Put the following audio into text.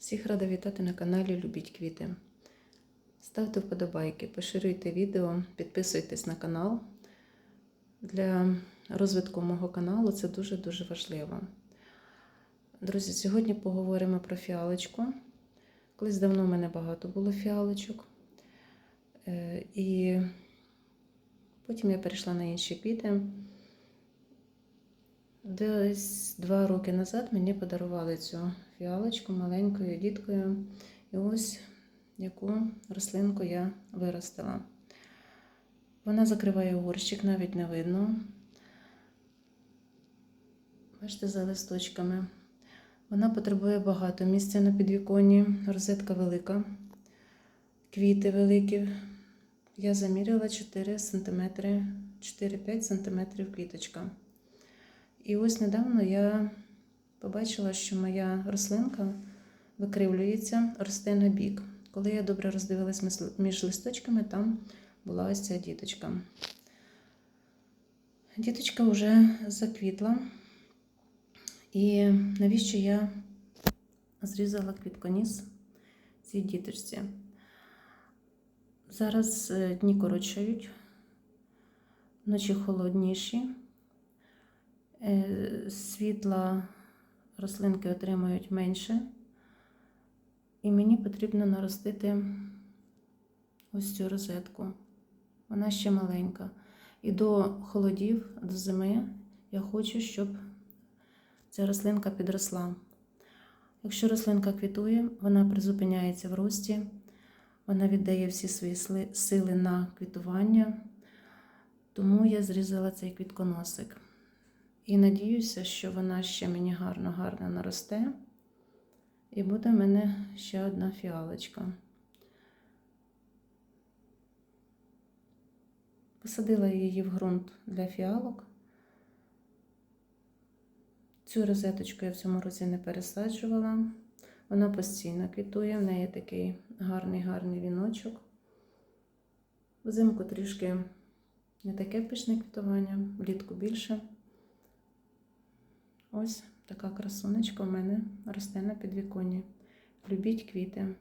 Всіх рада вітати на каналі Любіть квіти. Ставте вподобайки, поширюйте відео, підписуйтесь на канал. Для розвитку мого каналу це дуже-дуже важливо. Друзі, сьогодні поговоримо про фіалочку. Колись давно в мене багато було фіалочок. Е, І потім я перейшла на інші квіти. Десь два роки назад мені подарували цю фіалочку маленькою діткою. І ось яку рослинку я виростила. Вона закриває горщик, навіть не видно. Бачите, за листочками. Вона потребує багато місця на підвіконні, розетка велика, квіти великі. Я заміряла 4 см, 4-5 см квіточка. І ось недавно я побачила, що моя рослинка викривлюється, росте на бік. Коли я добре роздивилась між листочками, там була ось ця діточка. Діточка вже заквітла. І навіщо я зрізала квітконіс цій діточці? Зараз е, дні коротшають, ночі холодніші. Е, Світла рослинки отримують менше. І мені потрібно наростити ось цю розетку. Вона ще маленька. І до холодів, до зими я хочу, щоб ця рослинка підросла. Якщо рослинка квітує, вона призупиняється в рості, вона віддає всі свої сили на квітування. Тому я зрізала цей квітконосик. І надіюся, що вона ще мені гарно-гарно наросте. І буде в мене ще одна фіалочка. Посадила її в ґрунт для фіалок. Цю розеточку я в цьому році не пересаджувала. Вона постійно квітує, в неї такий гарний гарний віночок. Взимку трішки не таке пишне квітування, влітку більше. Ось така красунечка в мене росте на підвіконні. Любіть квіти.